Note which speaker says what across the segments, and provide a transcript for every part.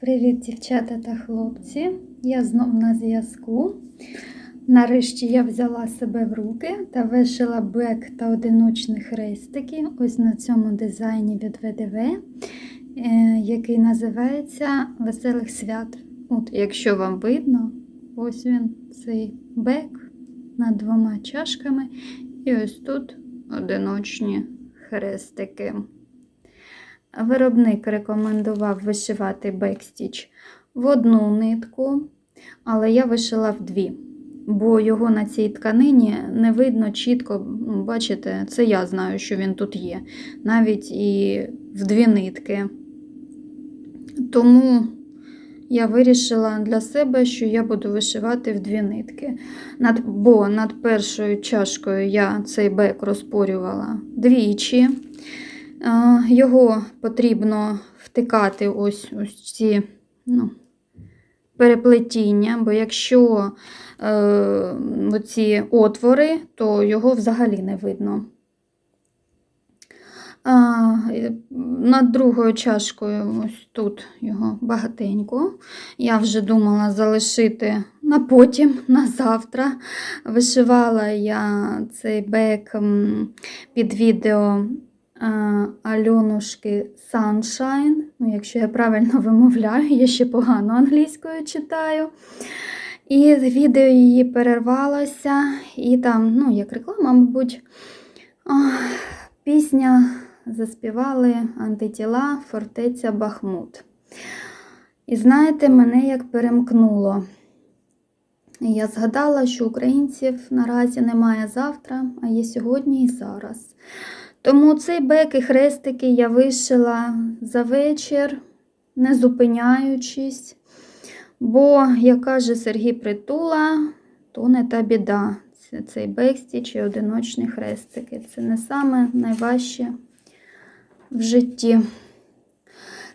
Speaker 1: Привіт, дівчата та хлопці. Я знов на зв'язку. Нарешті я взяла себе в руки та вишила бек та одиночні хрестики ось на цьому дизайні від ВДВ, е, який називається Веселих свят. От, якщо вам видно, ось він цей бек над двома чашками. І ось тут одиночні хрестики. Виробник рекомендував вишивати бекстіч в одну нитку, але я вишила в дві, бо його на цій тканині не видно чітко. Бачите, це я знаю, що він тут є, навіть і в дві нитки. Тому я вирішила для себе, що я буду вишивати в дві нитки. Над, бо над першою чашкою я цей бек розпорювала двічі. Його потрібно втикати ось ось ці ну, переплетіння, бо якщо е, оці отвори, то його взагалі не видно. А, е, над другою чашкою, ось тут його багатенько. Я вже думала залишити на потім, на завтра. Вишивала я цей бек під відео Альонушки Sunshine. Ну, якщо я правильно вимовляю, я ще погано англійською читаю. І відео її перервалося, і там, ну, як реклама, мабуть, пісня заспівали антитіла Фортеця Бахмут. І знаєте, мене як перемкнуло. Я згадала, що українців наразі немає завтра, а є сьогодні і зараз. Тому цей бек і хрестики я вишила за вечір, не зупиняючись. Бо, як каже Сергій Притула, то не та біда. Це цей бекстіч і одиночні хрестики. Це не саме найважче в житті.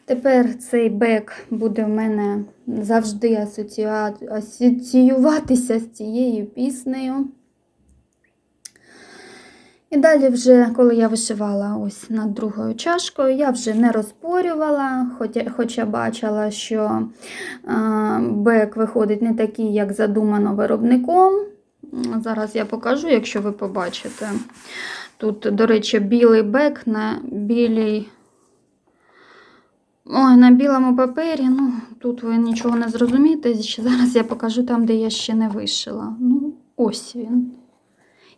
Speaker 1: Тепер цей бек буде в мене завжди асоціюватися з цією піснею. І далі, вже, коли я вишивала ось над другою чашкою, я вже не розпорювала, хоча, бачила, що а, бек виходить не такий, як задумано виробником. Зараз я покажу, якщо ви побачите. Тут, до речі, білий бек на білій. Ой, на білому папері, ну, тут ви нічого не зрозумієте. Зараз я покажу там, де я ще не вишила. Ну, ось він.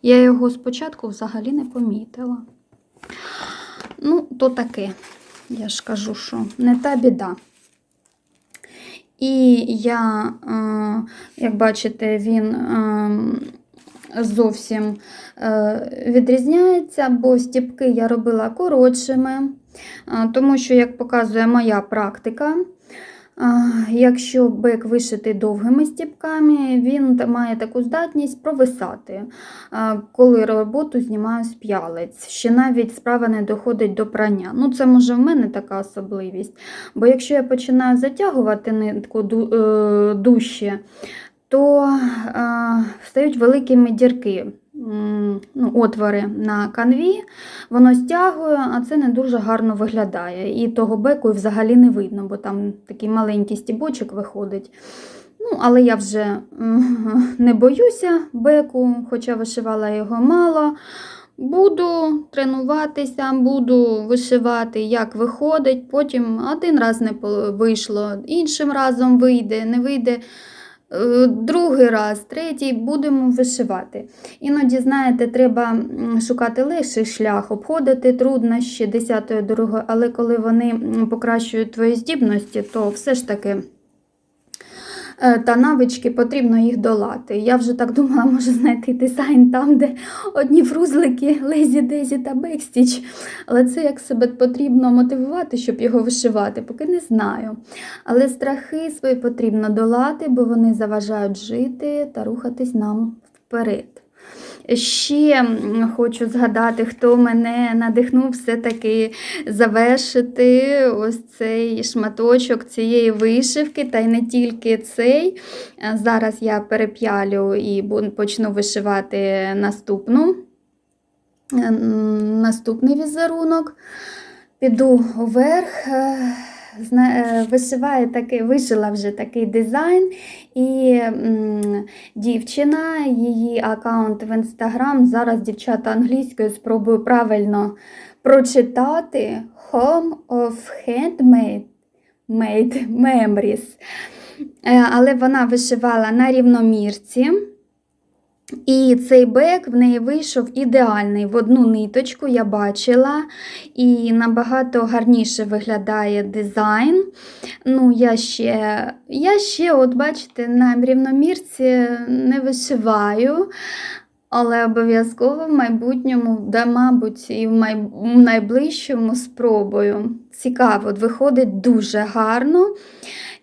Speaker 1: Я його спочатку взагалі не помітила. Ну, то таке, я ж кажу, що не та біда. І я, як бачите, він зовсім відрізняється, бо стіпки я робила коротшими, тому що, як показує моя практика, Якщо бек вишитий довгими стіпками, він має таку здатність провисати, коли роботу знімаю з п'ялець. Ще навіть справа не доходить до прання. Ну, Це може в мене така особливість. Бо якщо я починаю затягувати нитку е, дужче, то стають великими дірки ну, отвори на канві, воно стягує, а це не дуже гарно виглядає. І того беку взагалі не видно, бо там такий маленький стібочок виходить. Ну, Але я вже не боюся беку, хоча вишивала його мало. Буду тренуватися, буду вишивати, як виходить. Потім один раз не вийшло, іншим разом вийде, не вийде. Е, другий раз, третій будемо вишивати. Іноді, знаєте, треба шукати легший шлях, обходити труднощі десятої дороги, але коли вони покращують твої здібності, то все ж таки. Е, та навички потрібно їх долати. Я вже так думала, можу знайти дизайн там, де одні фрузлики, лезі, дезі та бекстіч. Але це як себе потрібно мотивувати, щоб його вишивати, поки не знаю. Але страхи свої потрібно долати, бо вони заважають жити та рухатись нам вперед. Ще хочу згадати, хто мене надихнув все-таки завершити ось цей шматочок цієї вишивки, та й не тільки цей. Зараз я переп'ялю і почну вишивати наступну, наступний візерунок. Піду вверх, е, вишиває такий, вишила вже такий дизайн, і дівчина, її аккаунт в інстаграм. Зараз дівчата англійською спробую правильно прочитати Home of Handmade Made Memories. Е, Але вона вишивала на рівномірці. І цей бек в неї вийшов ідеальний. В одну ниточку я бачила, і набагато гарніше виглядає дизайн. Ну, я ще, я ще, от бачите, на рівномірці не вишиваю. Але обов'язково в майбутньому, да, мабуть, і в найближчому спробую. Цікаво, виходить дуже гарно.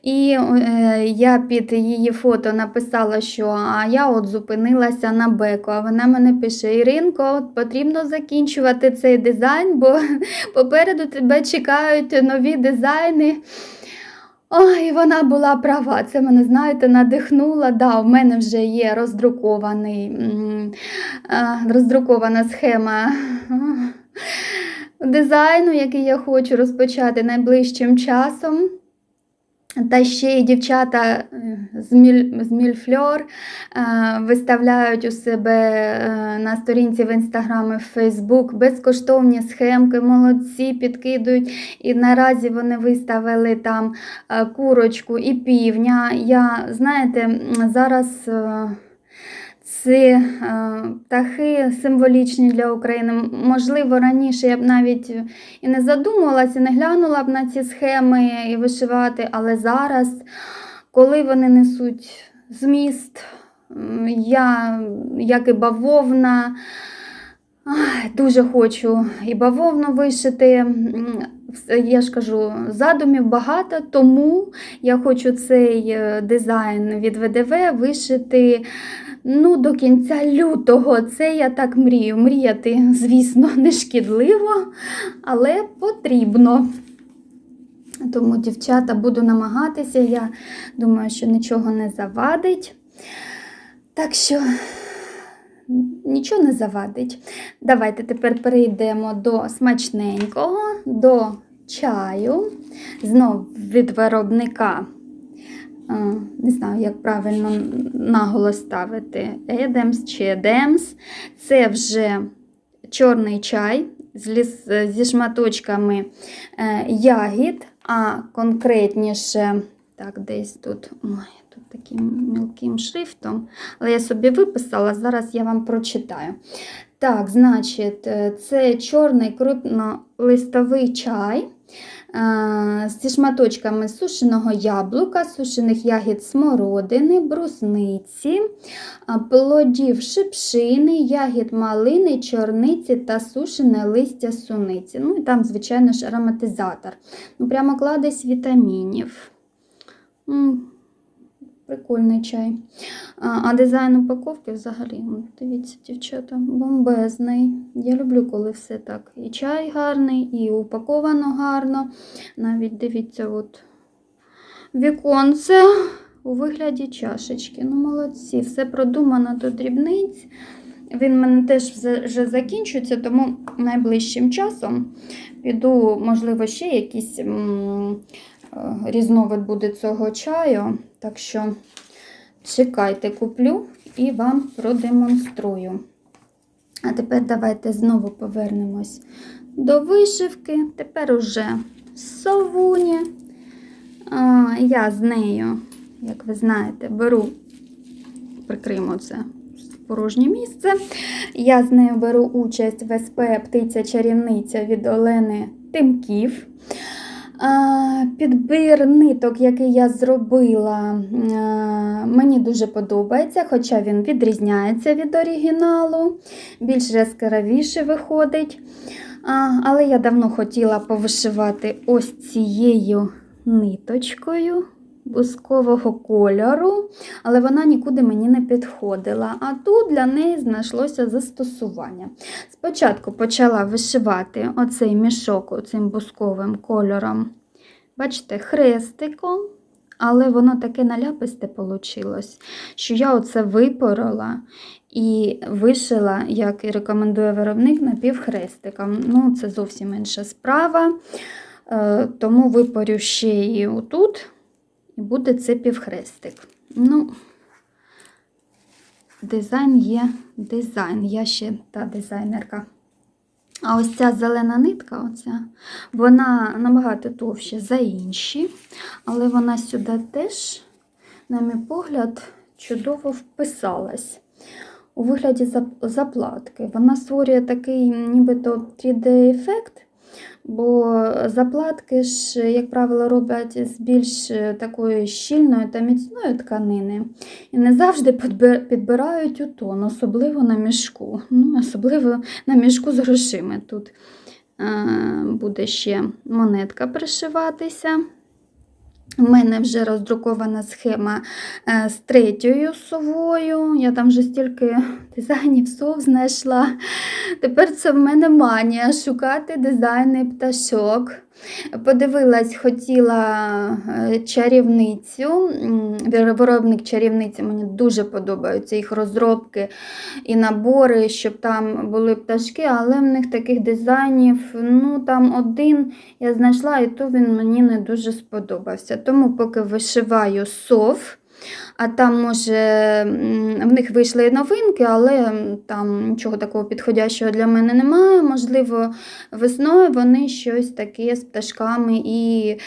Speaker 1: І е, я під її фото написала, що а я от зупинилася на беку. А вона мене пише: Іринко, потрібно закінчувати цей дизайн, бо попереду тебе чекають нові дизайни. Ой, вона була права. Це мене, знаєте, надихнула. Да, у мене вже є роздрукований, е, роздрукована схема дизайну, який я хочу розпочати найближчим часом. Та ще й дівчата з Міль- з Мільфльор е, виставляють у себе е, на сторінці в інстаграм і в Фейсбук безкоштовні схемки, молодці, підкидують. І наразі вони виставили там е, курочку і півня. Я, знаєте, зараз. Е, ці е, птахи символічні для України. Можливо, раніше я б навіть і не задумувалася, не глянула б на ці схеми і вишивати, але зараз, коли вони несуть зміст, я, як і бавовна, дуже хочу і бавовну вишити. Я ж кажу, задумів багато, тому я хочу цей е, дизайн від ВДВ вишити ну, до кінця лютого. Це я так мрію. Мріяти, звісно, не шкідливо, але потрібно. Тому, дівчата, буду намагатися. Я думаю, що нічого не завадить. Так що нічого не завадить. Давайте тепер перейдемо до смачненького, до чаю. Знов від виробника. Не знаю, як правильно наголос ставити. Едемс чи Едемс. Це вже чорний чай зі шматочками е, ягід, а конкретніше, так, десь тут, ой, тут таким мілким шрифтом, але я собі виписала, зараз я вам прочитаю. Так, значить, е, це чорний крупнолистовий чай зі шматочками сушеного яблука, сушених ягід смородини, брусниці, плодів шипшини, ягід малини, чорниці та сушене листя суниці. Ну і там, звичайно ж, ароматизатор. Ну, прямо кладезь вітамінів. Прикольний чай. А, а дизайн упаковки взагалі, ну, дивіться, дівчата, бомбезний. Я люблю, коли все так. І чай гарний, і упаковано гарно. Навіть дивіться, от віконце у вигляді чашечки. Ну, молодці, все продумано до дрібниць. Він в мене теж вже- закінчується, тому найближчим часом піду, можливо, ще е, різновид буде цього чаю. Так що чекайте, куплю і вам продемонструю. А тепер давайте знову повернемось до вишивки. Тепер уже совуні. Я з нею, як ви знаєте, беру, прикриємо це порожнє місце. Я з нею беру участь в СП Птиця чарівниця від Олени Тимків. Підбір ниток, який я зробила, мені дуже подобається, хоча він відрізняється від оригіналу, більш яскравіше виходить. Але я давно хотіла повишивати ось цією ниточкою бускового кольору, але вона нікуди мені не підходила. А тут для неї знайшлося застосування. Спочатку почала вишивати оцей мішок цим бусковим кольором. Бачите, хрестиком, але воно таке наляписте вийшло, що я оце випорола і вишила, як і рекомендує виробник, напівхрестиком. Ну, це зовсім інша справа. Е, Тому випарю ще її отут, і буде це півхрестик. Ну, дизайн є дизайн, я ще та дизайнерка. А ось ця зелена нитка, оця, вона набагато товща за інші, але вона сюди теж, на мій погляд, чудово вписалась. У вигляді заплатки. Вона створює такий нібито 3D-ефект, бо заплатки ж, як правило, роблять з більш е, такої щільної та міцної тканини. І не завжди підбирають у тон, особливо на мішку. Ну, особливо на мішку з грошима. Тут е, буде ще монетка пришиватися. У мене вже роздрукована схема е, з третьою совою. Я там вже стільки дизайнів сов знайшла. Тепер це в мене манія шукати дизайни пташок. Подивилась, хотіла е, чарівницю. Виробник чарівниці мені дуже подобаються їх розробки і набори, щоб там були пташки, але в них таких дизайнів, ну там один я знайшла, і то він мені не дуже сподобався. Тому поки вишиваю сов. А там, може, в них вийшли новинки, але там нічого такого підходящого для мене немає. Можливо, весною вони щось таке з пташками і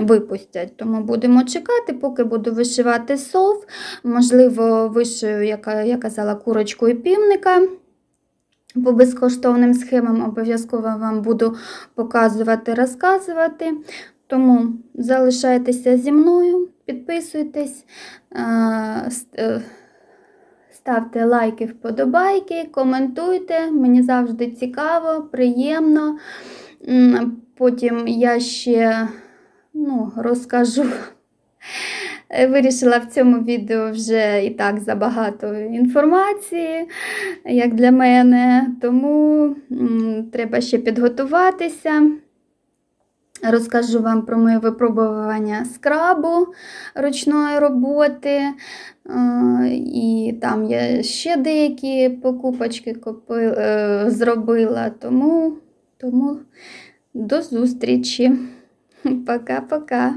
Speaker 1: випустять. Тому будемо чекати, поки буду вишивати сов. Можливо, вишию, як я казала, курочку і півника. По безкоштовним схемам обов'язково вам буду показувати, розказувати. Тому залишайтеся зі мною, підписуйтесь, е, ставте лайки, вподобайки, коментуйте. Мені завжди цікаво, приємно. Потім я ще ну, розкажу. Вирішила в цьому відео вже і так забагато інформації, як для мене, тому треба ще підготуватися. Розкажу вам про моє випробування скрабу ручної роботи. Е, І там я ще деякі покупочки купи, е, зробила. Тому, тому до зустрічі. Пока-пока.